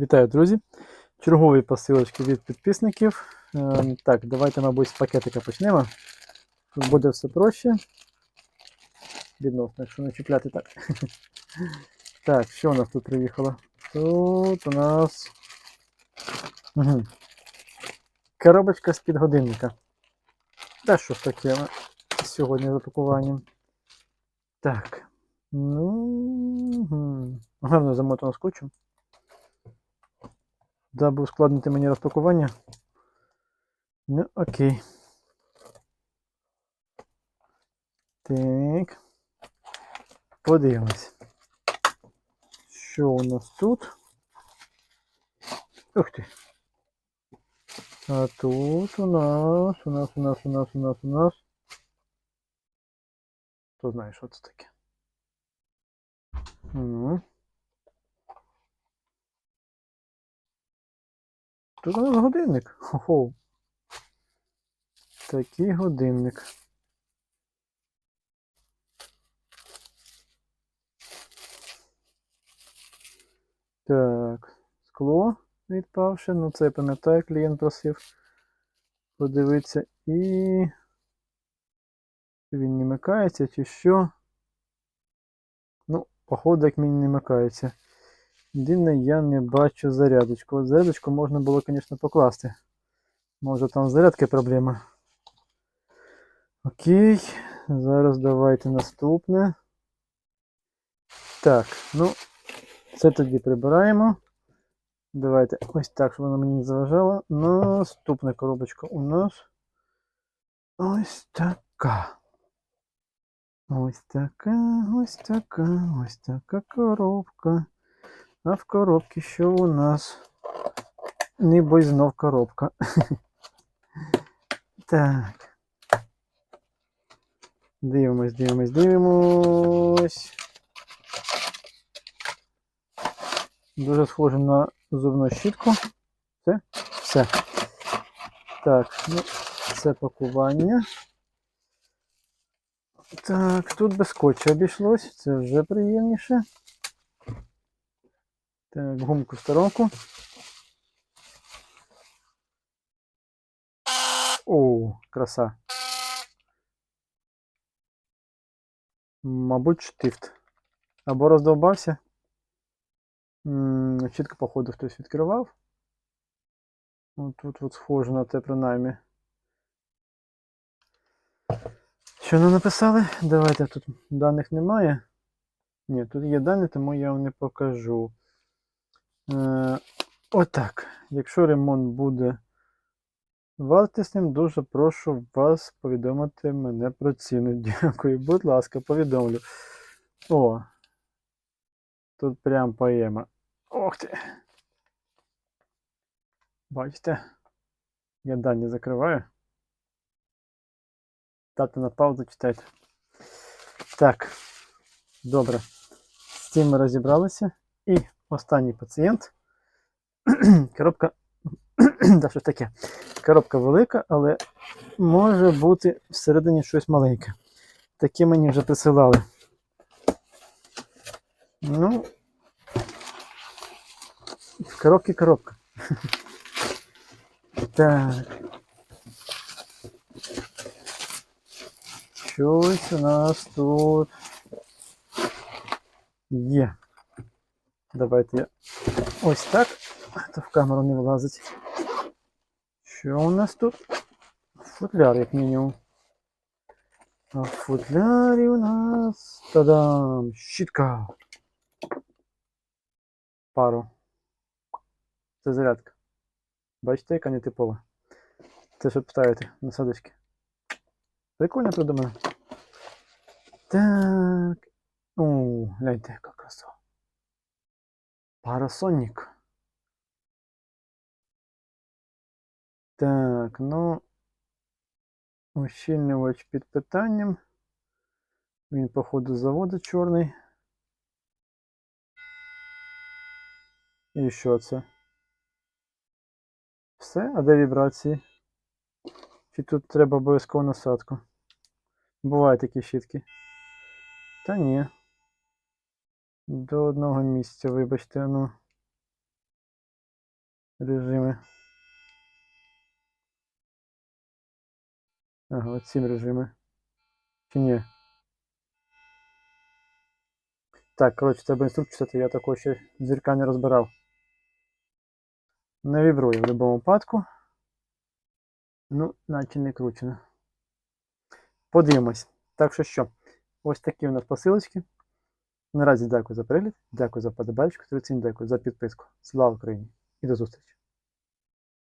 Вітаю, друзі! Чергові посилочки від підписників. Ем, так, давайте, мабуть, з пакетика почнемо. Тут буде все проще. Відносно, якщо не чіпляти так. Так, що у нас тут приїхало? Тут у нас. Коробочка з-під годинника. Та що ж таке сьогодні з опакуванням? Так. Ну. угу. Гарно замотано скотчем. Даби ускладнити мені розпакування. Ну, окей. Так. Подивимось. Що у нас тут? Ух ти. А тут у нас, у нас, у нас, у нас, у нас, у нас. Хто знає, що це таке? Ну. Тут у нас годинник. Хо-хо. Такий годинник. Так, скло відпавше. Ну це я пам'ятаю, клієнт просив подивитися. І він не микається чи що. Ну, походу, як він не микається. Єдине, я не бачу зарядочку. От зарядочку можна було, звісно, покласти. Може там зарядки проблема. Окей. Зараз давайте наступне. Так, ну, це тоді прибираємо. Давайте ось так, щоб воно мені не заважало. Наступна коробочка у нас ось така. Ось така, ось така, ось така коробка. А в коробці що у нас? Небось знов коробка. Так. Дивимось, дивимось, дивимось. Дуже схоже на зубну щітку. Це все. Так, ну, це пакування. Так, тут без скотча обійшлось, це вже приємніше. Так, гумку в сторонку. О, краса. Мабуть, штифт. Або роздовбався. Чітко, походу, хтось відкривав. Ну, тут от схоже на те, принаймні. Що нам написали? Давайте тут даних немає. Ні, тут є дані, тому я вам не покажу. Е, Отак. Якщо ремонт буде вартісним, дуже прошу вас повідомити мене про ціну. Дякую, будь ласка, повідомлю. О. Тут прям поема. Ох ти. Бачите? Я дані закриваю. Дати на паузу читайте. Так. Добре. З цим ми розібралися. І останній пацієнт. Коробка. да, що таке? Коробка велика, але може бути всередині щось маленьке. Таке мені вже присилали. Ну, в коробці коробка. Так. Щось у нас тут є. Давайте я ось так, то в камеру не влазить. Що у нас тут? Футляр, як мінімум. А в футлярі у нас та-дам! Щітка. Пару. Це зарядка. Бачите, яка не типова. Це щоб ставити насадочки. Прикольно придумано. Так. О, гляньте, яка. Парасонник. Так, ну. Ущільнювач під питанням. Він, походу, з заводу чорний. І що це? Все? А де вібрації? Чи тут треба обов'язково насадку? Бувають такі щітки. Та ні. До одного місця, вибачте, ну. режими. Ага, от сім режими. Чи ні? Так, коротше, треба інструкцію читати, я такого ще зірка не розбирав. Не вібрує в будь-якому випадку. Ну, наче не кручено. Подивимось. Так що що, ось такі у нас посилочки. Наразі дякую за перегляд, дякую за подобальчик, традиційно дякую за підписку. Слава Україні і до зустрічі!